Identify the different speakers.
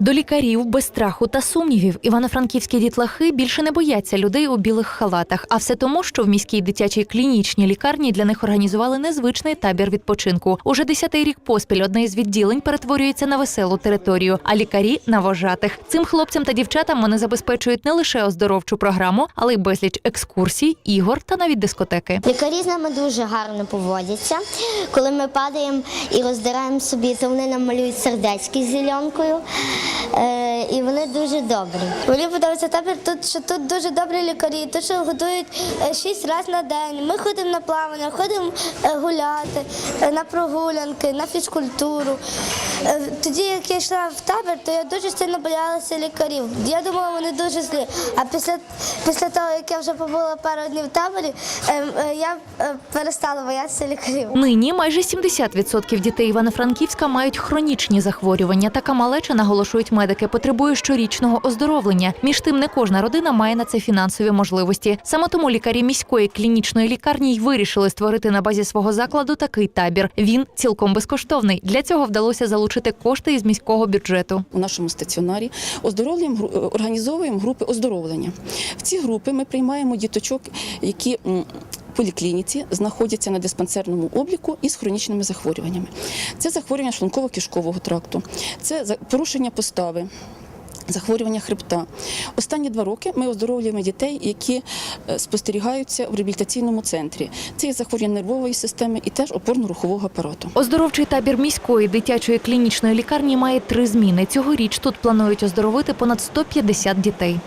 Speaker 1: До лікарів без страху та сумнівів івано-франківські дітлахи більше не бояться людей у білих халатах. А все тому, що в міській дитячій клінічній лікарні для них організували незвичний табір відпочинку. Уже десятий рік поспіль одне із відділень перетворюється на веселу територію, а лікарі на вожатих. Цим хлопцям та дівчатам вони забезпечують не лише оздоровчу програму, але й безліч екскурсій, ігор та навіть дискотеки.
Speaker 2: Лікарі з нами дуже гарно поводяться. Коли ми падаємо і роздираємо собі, то вони нам малюють сердечки з зеленкою. Е, і вони дуже добрі.
Speaker 3: Мені подобається табір тут, що тут дуже добрі лікарі, тут що годують е, шість разів на день. Ми ходимо на плавання, ходимо е, гуляти, е, на прогулянки, на фізкультуру. Тоді, як я йшла в табір, то я дуже сильно боялася лікарів. Я думала, вони дуже злі. А після, після того, як я вже побула пару днів в таборі, я перестала боятися лікарів.
Speaker 1: Нині майже 70% дітей Івано-Франківська мають хронічні захворювання. Така малеча, наголошують медики, потребує щорічного оздоровлення. Між тим, не кожна родина має на це фінансові можливості. Саме тому лікарі міської клінічної лікарні й вирішили створити на базі свого закладу такий табір. Він цілком безкоштовний. Для цього вдалося залучити кошти із міського бюджету.
Speaker 4: у нашому стаціонарі оздоровлюємо е, організовуємо групи оздоровлення. В ці групи ми приймаємо діточок, які поліклініці знаходяться на диспансерному обліку із хронічними захворюваннями. Це захворювання шлунково-кишкового тракту, це порушення постави. Захворювання хребта. Останні два роки ми оздоровлюємо дітей, які е, спостерігаються в реабілітаційному центрі. Це є захворювання нервової системи і теж опорно-рухового апарату.
Speaker 1: Оздоровчий табір міської дитячої клінічної лікарні має три зміни. Цьогоріч тут планують оздоровити понад 150 дітей.